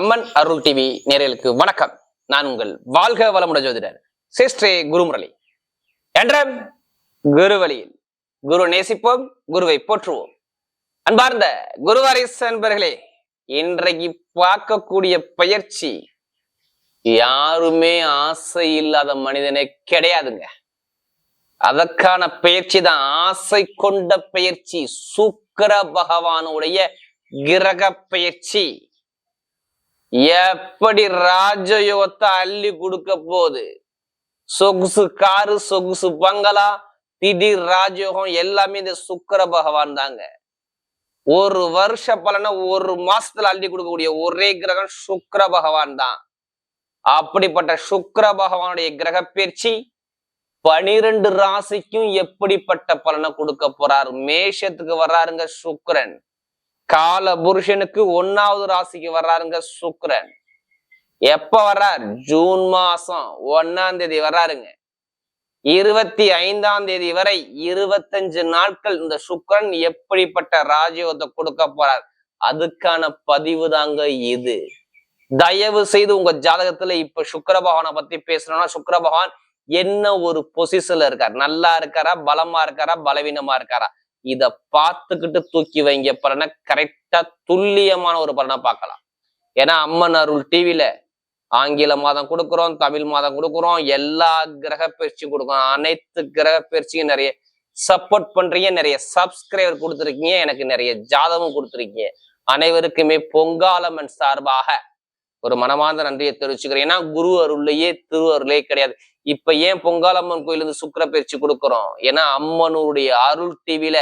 அம்மன் அருள் TV நேரலுக்கு வணக்கம். நான் உங்கள் வாழ்க வளமுட ஜோதிடர் சிஸ்ரே குருமுரளி. என்ற குரு வழியில் குரு நேசிப்போம் குருவை போற்றுவோம். அன்பார்ந்த குருவாரிஸ் அன்பர்களே இன்றைக்கு பார்க்கக்கூடிய பயிற்சி யாருமே ஆசை இல்லாத மனிதனே கிடையாதுங்க. அதற்கான பயிற்சி தான் ஆசை கொண்ட பயிற்சி சுக்கர பகவானுடைய கிரக பயிற்சி. எப்படி ராஜயோகத்தை அள்ளி கொடுக்க போகுது? சொகுசு காரு சொகுசு பங்களா திடீர் ராஜயோகம் எல்லாமே இந்த சுக்கர பகவான் தாங்க. ஒரு வருஷ பலனை ஒரு மாசத்துல அள்ளி கொடுக்கக்கூடிய ஒரே கிரகம் சுக்கர பகவான் தான். அப்படிப்பட்ட சுக்கர பகவானுடைய கிரக பயிற்சி பனிரெண்டு ராசிக்கும் எப்படிப்பட்ட பலனை கொடுக்க போறார்? மேஷத்துக்கு வர்றாருங்க சுக்கரன். கால புருஷனுக்கு ஒன்னாவது ராசிக்கு வர்றாருங்க சுக்ரன் எப்ப வர்றார்? ஜூன் மாசம் ஒன்னாம் தேதி வர்றாருங்க. இருபத்தி ஐந்தாம் தேதி வரை இருபத்தஞ்சு நாட்கள் இந்த சுக்ரன் எப்படிப்பட்ட ராஜயோகத்தை கொடுக்க போறார்? அதுக்கான பதிவு தாங்க இது. தயவு செய்து உங்க ஜாதகத்துல இப்ப சுக்கர பகவானை பத்தி பேசணும்னா சுக்கர பகவான் என்ன ஒரு பொசிஷன்ல இருக்கார்? நல்லா இருக்காரா? பலமா இருக்காரா? பலவீனமா இருக்காரா? இத பார்த்துக்கிட்டு தூக்கி வைங்க. பலனை கரெக்டா துல்லியமான ஒரு பலனை பார்க்கலாம். ஏன்னா அம்மன் அருள் டிவில ஆங்கில மாதம் கொடுக்குறோம் தமிழ் மாதம் கொடுக்குறோம் எல்லா கிரக பயிற்சியும் கொடுக்குறோம் அனைத்து கிரக பயிற்சியும் நிறைய சப்போர்ட் பண்றீங்க நிறைய சப்ஸ்கிரைபர் கொடுத்துருக்கீங்க எனக்கு நிறைய ஜாதகம் கொடுத்துருக்கீங்க. அனைவருக்குமே பொங்காலம்மன் சார்பாக ஒரு மனமார்ந்த நன்றியை தெரிவிச்சுக்கிறேன். ஏன்னா குரு அருள்லையே திரு அருளே கிடையாது. இப்ப ஏன் பொங்காலம்மன் கோயில் இருந்து சுக்கர பயிற்சி கொடுக்குறோம்? ஏன்னா அம்மனுடைய அருள் டிவியில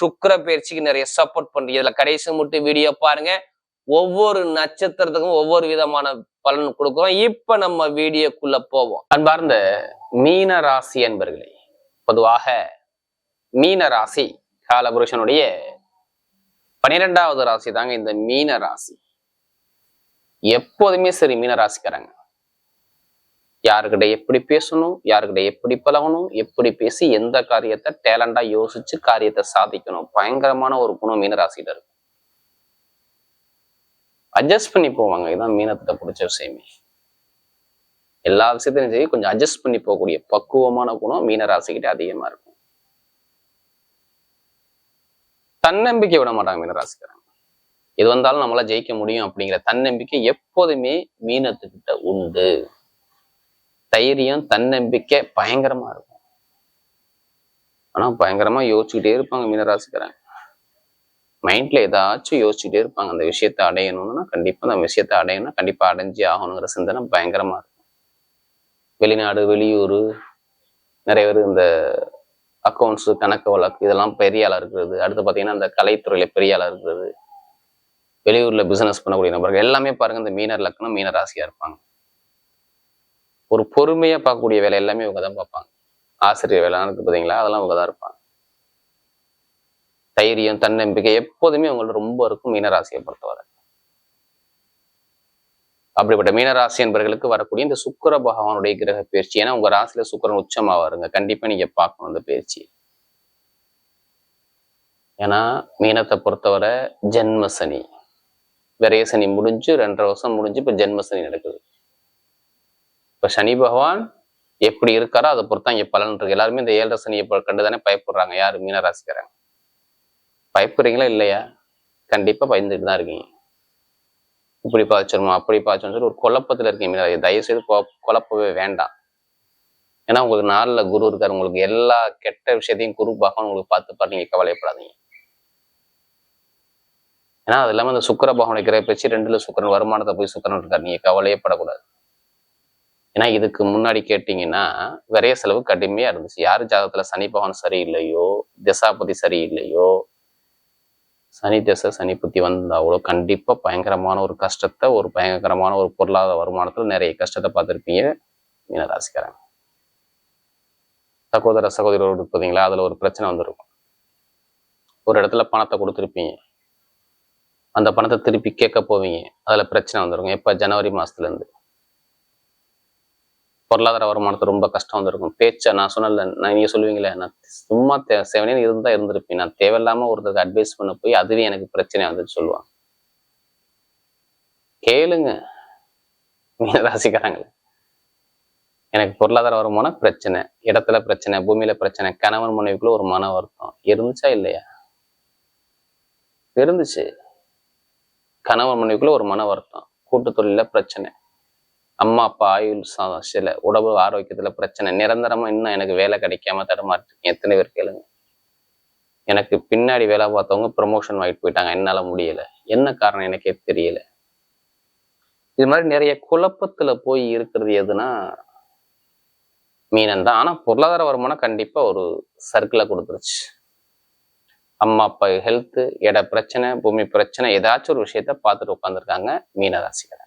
சுக்கர பயிற்சிக்கு நிறைய சப்போர்ட் பண்றீங்க. இதுல கடைசி மட்டும் வீடியோ பாருங்க. ஒவ்வொரு நட்சத்திரத்துக்கும் ஒவ்வொரு விதமான பலன் கொடுக்குறோம். இப்ப நம்ம வீடியோக்குள்ள போவோம். அன்பார்ந்த மீன ராசி என்பர்களே பொதுவாக மீன ராசி காலபுருஷனுடைய பனிரெண்டாவது ராசி தாங்க இந்த மீன ராசி. எப்போதுமே சரி மீன ராசிக்காரங்க. யாருக்கிட்ட எப்படி பேசணும் யாருக்கிட்ட எப்படி பழகணும் எப்படி பேசி எந்த காரியத்தை டேலண்டா யோசிச்சு காரியத்தை சாதிக்கணும். பயங்கரமான ஒரு குணம் மீனராசியில இருக்கும் அட்ஜஸ்ட் பண்ணி போவாங்க. இதுதான் மீனத்தை பிடிச்ச விஷயமே. எல்லா விஷயத்திலும் சரி கொஞ்சம் அட்ஜஸ்ட் பண்ணி போகக்கூடிய பக்குவமான குணம் மீனராசிக்கிட்ட அதிகமா இருக்கும். தன்னம்பிக்கை விட மாட்டாங்க மீனராசிக்காரங்க. எது வந்தாலும் நம்மளால ஜெயிக்க முடியும் அப்படிங்கிற தன்னம்பிக்கை எப்போதுமே மீனத்துக்கிட்ட உண்டு. தைரியம் தன்னம்பிக்கை பயங்கரமா இருக்கும். ஆனா பயங்கரமா யோசிச்சுக்கிட்டே இருப்பாங்க மீனராசிக்காரங்க. மைண்ட்ல ஏதாச்சும் யோசிச்சுட்டே இருப்பாங்க. அந்த விஷயத்தை அடையணும்னா கண்டிப்பா அந்த விஷயத்தை அடையணும்னா கண்டிப்பா அடைஞ்சு ஆகணுங்கிற சிந்தனை பயங்கரமா இருக்கும். வெளிநாடு வெளியூர் நிறைய பேர் இந்த அக்கௌண்ட்ஸ் கணக்கு வழக்கு இதெல்லாம் பெரிய ஆளா இருக்கிறது. அடுத்து பார்த்தீங்கன்னா இந்த கலைத்துறையில பெரிய ஆளா இருக்கிறது. வெளியூர்ல பிசினஸ் பண்ணக்கூடிய நபர்கள் எல்லாமே பாருங்க இந்த மீனர் லக்கணம் மீனராசியா இருப்பாங்க. ஒரு பொறுமையா பார்க்கக்கூடிய வேலை எல்லாமே இவங்க தான் பார்ப்பாங்க. ஆசிரியர் வேலை இருக்குது பார்த்தீங்களா அதெல்லாம் இவங்க தான் இருப்பாங்க. தைரியம் தன்னம்பிக்கை எப்போதுமே அவங்கள்ட்ட ரொம்ப இருக்கும் மீனராசியை பொறுத்தவரை. அப்படிப்பட்ட மீனராசி என்பவர்களுக்கு வரக்கூடிய இந்த சுக்கர பகவானுடைய கிரக பயிற்சி. ஏன்னா உங்க ராசியில சுக்கரன் உச்சமா வருங்க கண்டிப்பா நீங்க பார்க்கணும் அந்த பயிற்சி ஏன்னா மீனத்தை பொறுத்தவரை ஜென்மசனி விரைய சனி முடிஞ்சு ரெண்டரை வருஷம் முடிஞ்சு இப்ப ஜென்மசனி நடக்குது. இப்ப சனி பகவான் எப்படி இருக்காரோ அதை பொறுத்தான் இங்க பலன் இருக்கு. எல்லாருமே இந்த ஏழரை சனியை கண்டுதானே பயப்படுறாங்க. யாரு? மீனராசிக்காரங்க. பயப்படுறீங்களா? இல்லையா? கண்டிப்பா பயந்துட்டு தான் இருக்கீங்க. இப்படி பாய்ச்சிருமா அப்படி பாய்ச்சோம் சொல்லி ஒரு குழப்பத்துல இருக்கீங்க. மீனராசி தயவு செய்து குழப்பவே வேண்டாம். ஏன்னா உங்களுக்கு நாளில் குரு இருக்காரு. உங்களுக்கு எல்லா கெட்ட விஷயத்தையும் குரு பகவான் உங்களுக்கு பார்த்து பாரு. நீங்க கவலைப்படாதீங்க. ஏன்னா அது இல்லாம இந்த சுக்கர பகவான் கிரக பிரிச்சு ரெண்டுல சுக்கரன் வருமானத்தை போய் சுக்கரன் இருக்காரு. நீங்க கவலையே படக்கூடாது ஏன்னா இதுக்கு முன்னாடி கேட்டீங்கன்னா விரைய செலவு கடுமையா இருந்துச்சு. யார் ஜாதகத்தில் சனி பகவான் சரியில்லையோ திசாபதி சரியில்லையோ சனி திசை சனி புத்தி வந்தாவளோ கண்டிப்பாக பயங்கரமான ஒரு கஷ்டத்தை ஒரு பயங்கரமான ஒரு பொருளாதார வருமானத்தில் நிறைய கஷ்டத்தை பார்த்துருப்பீங்க மீனராசிக்காரங்க. சகோதர சகோதரரோடு பார்த்தீங்களா அதில் ஒரு பிரச்சனை வந்திருக்கும். ஒரு இடத்துல பணத்தை கொடுத்துருப்பீங்க. அந்த பணத்தை திருப்பி கேட்க போவீங்க. அதில் பிரச்சனை வந்திருக்கும். எப்போ? ஜனவரி மாசத்துல இருந்து பொருளாதார வருமானத்து ரொம்ப கஷ்டம் வந்திருக்கும். பேச்சை நான் சொன்னல நான் நீங்க சொல்லுவீங்களே நான் சும்மா தே செவனே இருந்தால் இருந்திருப்பேன். நான் தேவையில்லாம ஒருத்தருக்கு அட்வைஸ் பண்ண போய் அதுவே எனக்கு பிரச்சனை வந்துட்டு சொல்லுவான் கேளுங்க. மீன ராசிக்காரங்களே. எனக்கு பொருளாதார வருமானம் பிரச்சனை. இடத்துல பிரச்சனை பூமியில பிரச்சனை கணவன் மனைவிக்குள்ள ஒரு மன வருத்தம். இருந்துச்சா இல்லையா? இருந்துச்சு. கணவன் மனைவிக்குள்ள ஒரு மன வருத்தம். கூட்டு தொழில பிரச்சனை. அம்மா அப்பா ஆயுள் சில உடம்பு ஆரோக்கியத்துல பிரச்சனை நிரந்தரமா இன்னும் எனக்கு வேலை கிடைக்காம தடுமாற்றிருக்கேன் எத்தனை பேர் கேளுங்க. எனக்கு பின்னாடி வேலை பார்த்தவங்க ப்ரொமோஷன் வாங்கிட்டு போயிட்டாங்க. என்னால முடியல. என்ன காரணம் எனக்கே தெரியல. இது மாதிரி நிறைய குழப்பத்துல போய் இருக்கிறது எதுனா மீனன் தான். ஆனா பொருளாதார வருமானம் கண்டிப்பா ஒரு சர்க்கிளை கொடுத்துருச்சு. அம்மா அப்பா ஹெல்த் இட பிரச்சனை பூமி பிரச்சனை ஏதாச்சும் ஒரு விஷயத்த பார்த்துட்டு உட்காந்துருக்காங்க மீனராசிகள்.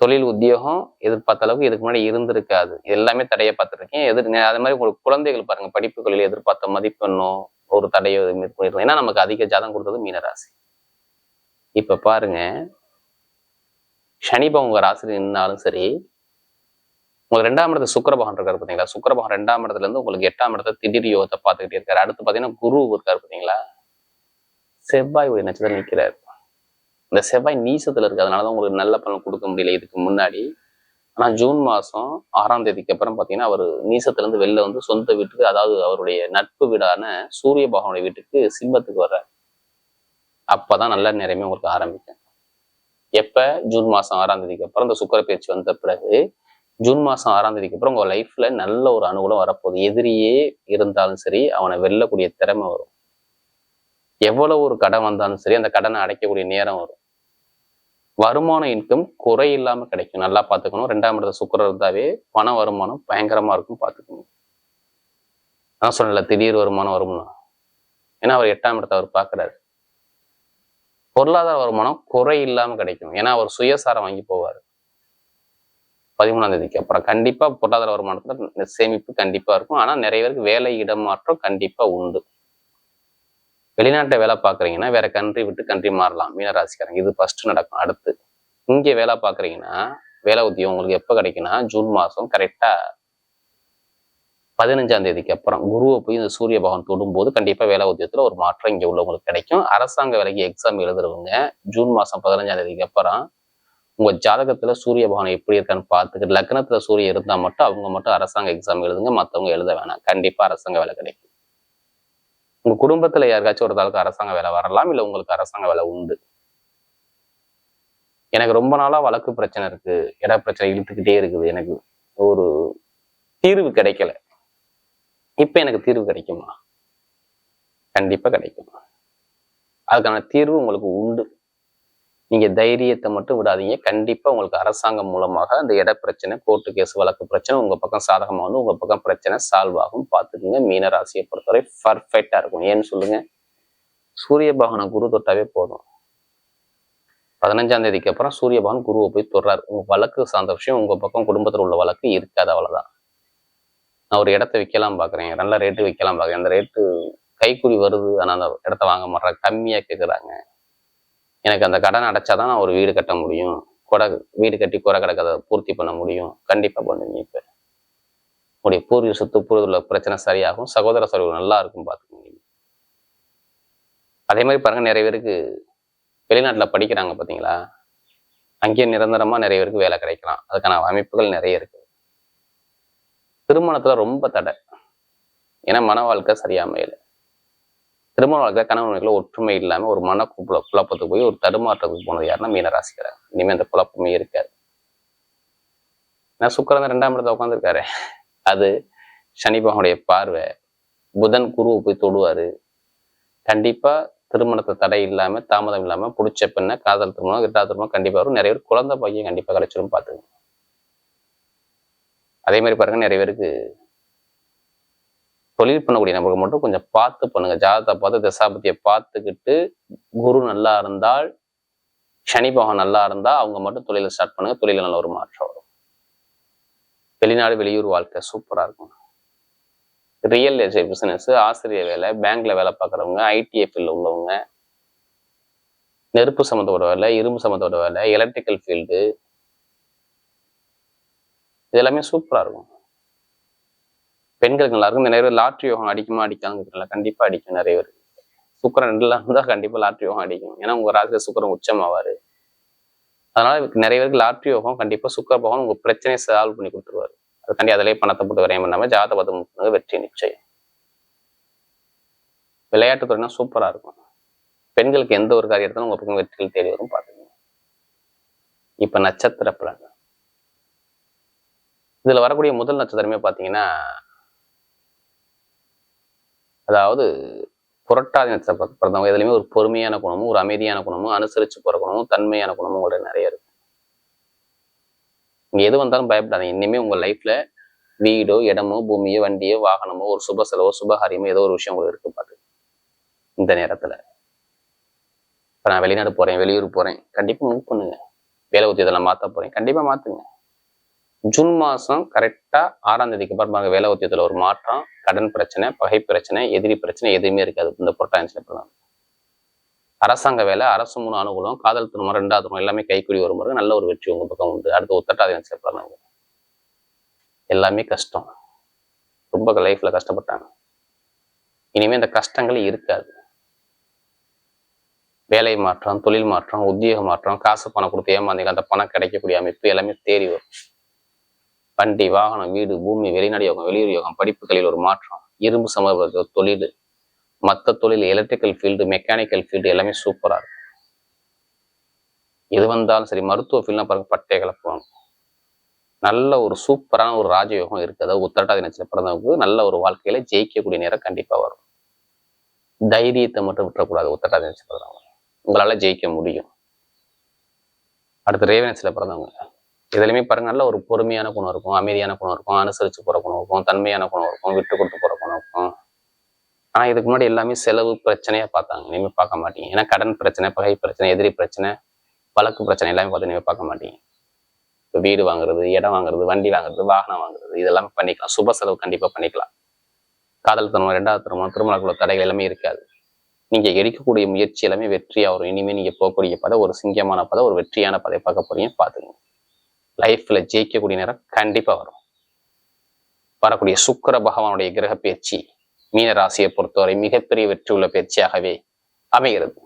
தொழில் உத்தியோகம் எதிர்பார்த்த அளவுக்கு இதுக்கு முன்னாடி இருந்திருக்காது. எல்லாமே தடையை பார்த்துருக்கேன். எதிர் அது மாதிரி உங்களுக்கு குழந்தைகள் பாருங்க படிப்புகளில் எதிர்பார்த்த மதிப்பெண்ணோ ஒரு தடையோ இது பண்ணிருக்கோம். ஏன்னா நமக்கு அதிக ஜாதம் கொடுத்தது மீனராசி. இப்ப பாருங்க சனி பகவான் உங்க ராசியில் நின்னாலும் சரி உங்களுக்கு ரெண்டாம் இடத்துல சுக்கரபகன் இருக்காரு பார்த்தீங்களா சுக்கரபகன் ரெண்டாம் இடத்துல இருந்து உங்களுக்கு எட்டாம் இடத்த திடீர் யோகத்தை பார்த்துக்கிட்டே இருக்காரு. அடுத்து பாத்தீங்கன்னா குரு இருக்காரு பாத்தீங்களா? செவ்வாய் ஒரு நட்சத்திரம் நிக்கிறாரு. இந்த செவ்வாய் நீசத்தில் இருக்கு அதனாலதான் உங்களுக்கு நல்ல பலன் கொடுக்க முடியல இதுக்கு முன்னாடி. ஆனா ஜூன் மாசம் ஆறாம் தேதிக்கு அப்புறம் பாத்தீங்கன்னா அவர் நீசத்துலேருந்து வெளில வந்து சொந்த வீட்டுக்கு அதாவது அவருடைய நட்பு வீடான சூரிய பகவானுடைய வீட்டுக்கு சிம்மத்துக்கு அப்போ அப்பதான் நல்ல நேரமே உங்களுக்கு ஆரம்பிக்கும். எப்ப? ஜூன் மாசம் ஆறாம் தேதிக்கு அப்புறம் இந்த சுக்கர பயிற்சி வந்த பிறகு ஜூன் மாசம் ஆறாம் தேதிக்கு அப்புறம் உங்க லைஃப்பில் நல்ல ஒரு அனுகூலம் வரப்போகுது. எதிரியே இருந்தாலும் சரி அவனை வெல்லக்கூடிய திறமை வரும். எவ்வளவு ஒரு கடன் வந்தாலும் சரி அந்த கடனை அடைக்கக்கூடிய நேரம் வரும். வருமான இன்கம் குறை இல்லாம கிடைக்கும். நல்லா பார்த்துக்கணும். ரெண்டாம் இடத்துல சுக்கரம் இருந்தாவே பண வருமானம் பயங்கரமா இருக்கும் பார்த்துக்கணும். நான் சொன்னல திடீர் வருமானம் வரும்னா. ஏன்னா அவர் எட்டாம் இடத்தை அவர் பார்க்குறாரு. பொருளாதார வருமானம் குறை இல்லாமல் கிடைக்கும். ஏன்னா அவர் சுயசாரம் வாங்கி போவார். பதிமூணாம் தேதிக்கு அப்புறம். கண்டிப்பா பொருளாதார வருமானத்துல சேமிப்பு கண்டிப்பா இருக்கும். ஆனா நிறைய பேருக்கு வேலை இடமாற்றம் கண்டிப்பா உண்டு. வெளிநாட்டை வேலை பார்க்குறீங்கன்னா வேற கண்ட்ரி விட்டு கண்ட்ரி மாறலாம். மீனராசிக்காரங்க இது ஃபர்ஸ்ட் நடக்கும். அடுத்து இங்கே வேலை பார்க்குறீங்கன்னா வேலை உத்தியம் உங்களுக்கு எப்போ கிடைக்குன்னா ஜூன் மாதம் கரெக்டாக பதினஞ்சாம் தேதிக்கு அப்புறம் குருவை போய் இந்த சூரிய பகவான் தொடும்போது கண்டிப்பாக வேலை உத்தியத்தில் ஒரு மாற்றம் இங்கே உள்ளவங்களுக்கு கிடைக்கும். அரசாங்க வேலைக்கு எக்ஸாம் எழுதுறவங்க ஜூன் மாதம் பதினஞ்சாம் தேதிக்கு அப்புறம் உங்க ஜாதகத்துல சூரிய பகவான் எப்படி இருக்கான்னு பார்த்துக்கிட்டு லக்னத்துல சூரியன் இருந்தால் மட்டும் அவங்க மட்டும் அரசாங்க எக்ஸாம் எழுதுங்க மற்றவங்க எழுத வேணாம். கண்டிப்பா அரசாங்க வேலை கிடைக்கும். உங்க குடும்பத்துல யாருக்காச்சும் ஒரு தாளுக்கு அரசாங்க வேலை வரலாம் இல்ல உங்களுக்கு அரசாங்க வேலை உண்டு? எனக்கு ரொம்ப நாளா வழக்கு பிரச்சனை இருக்கு. இட பிரச்சனை இழுத்துக்கிட்டே இருக்குது. எனக்கு ஒரு தீர்வு கிடைக்கல. இப்ப எனக்கு தீர்வு கிடைக்குமா? கண்டிப்பா கிடைக்கும். அதுக்கான தீர்வு உங்களுக்கு உண்டு. நீங்க தைரியத்தை மட்டும் விடாதீங்க. கண்டிப்பா உங்களுக்கு அரசாங்கம் மூலமாக அந்த இட பிரச்சனை கோர்ட்டு கேஸ் வழக்கு பிரச்சனை உங்க பக்கம் சாதகமாக வந்து உங்க பக்கம் பிரச்சனை சால்வ் ஆகும். பார்த்துக்குங்க. மீன ராசியை பொறுத்தவரை பர்ஃபெக்டாக இருக்கும். ஏன்னு சொல்லுங்க? சூரிய பகவானை குரு தொட்டாவே போதும். பதினஞ்சாம் தேதிக்கு அப்புறம் சூரிய பகவான் குருவை போய் தொடுறாரு. உங்க வழக்கு சார்ந்த விஷயம் உங்க பக்கம் குடும்பத்தில் உள்ள வழக்கு இருக்காது அவ்வளவுதான். நான் ஒரு இடத்த விற்கலாம் பாக்குறேன். நல்ல ரேட்டு விற்கலாம் பார்க்குறேன் அந்த ரேட்டு கைக்குறி வருது. ஆனா அந்த இடத்த வாங்க மாட்டேறாங்க கம்மியா கேக்குறாங்க. எனக்கு அந்த கடன் அடைச்சாதான் நான் ஒரு வீடு கட்ட முடியும். கொடை வீடு கட்டி குறை கிடக்கதை பூர்த்தி பண்ண முடியும். கண்டிப்பா பண்ணுவீங்க இப்போ உங்களுடைய பூர்வீக சொத்து பூர்வீக பிரச்சனை சரியாகும். சகோதர சர்வம் நல்லா இருக்கும் பார்த்துக்கோங்க. அதே மாதிரி பாருங்க நிறைய பேருக்கு வெளிநாட்டுல படிக்கிறாங்க பாத்தீங்களா அங்கேயே நிரந்தரமா நிறைய பேருக்கு வேலை கிடைக்கலாம். அதுக்கான அமைப்புகள் நிறைய இருக்கு. திருமணத்துல ரொம்ப தடை. ஏன்னா மன வாழ்க்கை சரியா திருமண வழக்கில் கணவன் வழக்கில் ஒற்றுமை இல்லாம ஒரு மன குழப்ப குழப்பத்துக்கு போய் ஒரு தடுமாற்றத்துக்கு போனது யாருன்னா மீனராசிக்கிறாங்க இனிமேல் அந்த குழப்பமே இருக்காது. நான் சுக்கரன் ரெண்டாம் இடத்துல உட்காந்துருக்காரு அது சனி பகவானுடைய பார்வை. புதன் குருவை போய் தொடுவாரு. கண்டிப்பா திருமணத்தை தடை இல்லாம தாமதம் இல்லாம பிடிச்ச பெண்ணை காதல் திருமணம் கிட்டா திருமணம் கண்டிப்பா வரும். நிறைய பேர் குழந்தை பையன் கண்டிப்பா கிடைச்சிரும் பார்த்துங்க அதே மாதிரி பாருங்க நிறைய பேருக்கு தொழில் பண்ணக்கூடிய நபர்கள் மட்டும் கொஞ்சம் பார்த்து பண்ணுங்க. ஜாதகத்தை பார்த்து தசாபதியை பார்த்துக்கிட்டு குரு நல்லா இருந்தால் சனி பகவான் நல்லா இருந்தால் அவங்க மட்டும் தொழிலை ஸ்டார்ட் பண்ணுங்க. தொழில நல்ல ஒரு மாற்றம் வரும். வெளிநாடு வெளியூர் வாழ்க்கை சூப்பராக இருக்கும். ரியல் எஸ்டேட் பிசினஸ் ஆசிரியர் வேலை பேங்க்ல வேலை பார்க்குறவங்க ஐடிஎஃப்ல உள்ளவங்க நெருப்பு சம்மந்தோட வேலை இரும்பு சம்மந்தோட வேலை எலக்ட்ரிக்கல் ஃபீல்டு இது எல்லாமே சூப்பராக இருக்கும். பெண்களுக்கு நல்லா இருக்கும் நிறைய பேர் லாட்ரி யோகம் அடிக்குமா அடிக்காதுங்கிறதுல கண்டிப்பா அடிக்கும் நிறைய பேர். சுக்கரன் ரெண்டுல இருந்தா கண்டிப்பா லாட்ரி யோகம் அடிக்கும் ஏன்னா உங்க ராசியில சுக்கரன் உச்சமாவாரு. அதனால நிறைய பேருக்கு லாட்ரி யோகம் கண்டிப்பா சுக்கர பகவான் உங்க பிரச்சனையை சால்வ் பண்ணி கொடுத்துருவாரு. அதுக்காண்டி அதிலேயே பணத்தை போட்டு வரையும் பண்ணாம ஜாத பதம் வெற்றி நிச்சயம். விளையாட்டு துறைனா சூப்பரா இருக்கும். பெண்களுக்கு எந்த ஒரு காரியத்திலும் உங்க பக்கம் வெற்றிகள் தேடி வரும். பாத்துக்கோங்க இப்ப நட்சத்திர பலன் இதுல வரக்கூடிய முதல் நட்சத்திரமே பாத்தீங்கன்னா அதாவது புரட்டாதினத்தை பிறந்தவங்க எதுலையுமே ஒரு பொறுமையான குணமும் ஒரு அமைதியான குணமும் அனுசரிச்சு போற குணமும் தன்மையான குணமும் உங்களோட நிறைய இருக்கு. நீங்கள் எது வந்தாலும் பயப்படாதீங்க. இனிமே உங்க லைஃப்பில் வீடோ இடமோ பூமியோ வண்டியோ வாகனமோ ஒரு சுப செலவோ சுபகாரியமோ ஏதோ ஒரு விஷயம் உங்களுக்கு இருக்கு பாத்து. இந்த நேரத்துல. இப்போ நான் வெளிநாடு போறேன் வெளியூர் போறேன். கண்டிப்பா மூவ் பண்ணுங்க. வேலை உத்தியதெல்லாம் மாற்ற போறேன். கண்டிப்பா மாத்துங்க. ஜூன் மாசம் கரெக்டா ஆறாம் தேதிக்கு அப்புறம் பாருங்க வேலை உத்தியத்துல ஒரு மாற்றம் கடன் பிரச்சனை பகை பிரச்சனை எதிரி பிரச்சனை எதுவுமே இருக்காது. இந்த புரட்டாஞ்சில் தான். அரசாங்க வேலை அரசு மூணு அனுகூலம் காதல் திருமணம் ரெண்டாவது திருமணம் எல்லாமே கைக்குடி வரும்போது நல்ல ஒரு வெற்றி உங்கள் பக்கம் உண்டு. அடுத்து உத்தட்டாதி பிறந்தவங்க எல்லாமே கஷ்டம். ரொம்ப லைஃப்பில் கஷ்டப்பட்டாங்க. இனிமே இந்த கஷ்டங்கள் இருக்காது. வேலை மாற்றம் தொழில் மாற்றம் உத்தியோக மாற்றம் காசு பணம் கொடுத்து ஏமாந்தீங்க அந்த பணம் கிடைக்கக்கூடிய அமைப்பு எல்லாமே தேறி வரும். வண்டி வாகனம் வீடு பூமி வெளிநாடு யோகம் வெளியூர் யோகம் படிப்புகளில் ஒரு மாற்றம். இரும்பு சமூக தொழில் மற்ற தொழில் எலக்ட்ரிக்கல் ஃபீல்டு மெக்கானிக்கல் ஃபீல்டு எல்லாமே சூப்பரா இருக்கும். எது வந்தாலும் சரி மருத்துவ ஃபீல்ட்லாம் பாருங்க பட்டை கலப்பணும் நல்ல ஒரு சூப்பரான ஒரு ராஜயோகம் இருக்கு. அதாவது உத்தரட்டாதி நட்சத்திரம் பிறந்தவங்களுக்கு நல்ல ஒரு வாழ்க்கையில ஜெயிக்கக்கூடிய நேரம் கண்டிப்பா வரும். தைரியத்தை மட்டும் விட்டுறக்கூடாது உத்தரட்டாதி நட்சத்திரம் உங்களால ஜெயிக்க முடியும். அடுத்து ரேவனஸ்ல பிறந்தவங்க. இதுலையுமே பாருங்க நல்ல ஒரு பொறுமையான குணம் இருக்கும். அமைதியான குணம் இருக்கும். அனுசரிச்சு போற குணம் இருக்கும். தன்மையான குணம் இருக்கும். விட்டு கொடுத்து போற குணம் இருக்கும். ஆனா இதுக்கு முன்னாடி எல்லாமே செலவு பிரச்சனையா பார்த்தாங்க. இனிமே பார்க்க மாட்டீங்க. ஏன்னா கடன் பிரச்சனை பகை பிரச்சனை எதிரி பிரச்சனை வழக்கு பிரச்சனை எல்லாமே பார்த்து பார்க்க மாட்டீங்க. இப்போ வீடு வாங்குறது இடம் வாங்குறது வண்டி வாங்குறது வாகனம் வாங்குறது இதெல்லாமே பண்ணிக்கலாம். சுப செலவு கண்டிப்பா பண்ணிக்கலாம். காதல் திருமணம் ரெண்டாவது திருமணம் திருமணக்குள்ள தடைகள் எல்லாமே இருக்காது. நீங்க எடுக்கக்கூடிய முயற்சி எல்லாமே வெற்றியா வரும். இனிமே நீங்க போகக்கூடிய பதை ஒரு சிங்கமான பதை ஒரு வெற்றியான பதை பார்க்க போறீங்க பாத்துக்கோங்க லைஃப்ல ஜெயிக்கக்கூடிய நேரம் கண்டிப்பா வரும். வரக்கூடிய சுக்கர பகவானுடைய கிரக பயிற்சி மீன ராசியை பொறுத்தவரை மிகப்பெரிய வெற்றி உள்ள பயிற்சியாகவே அமைகிறது.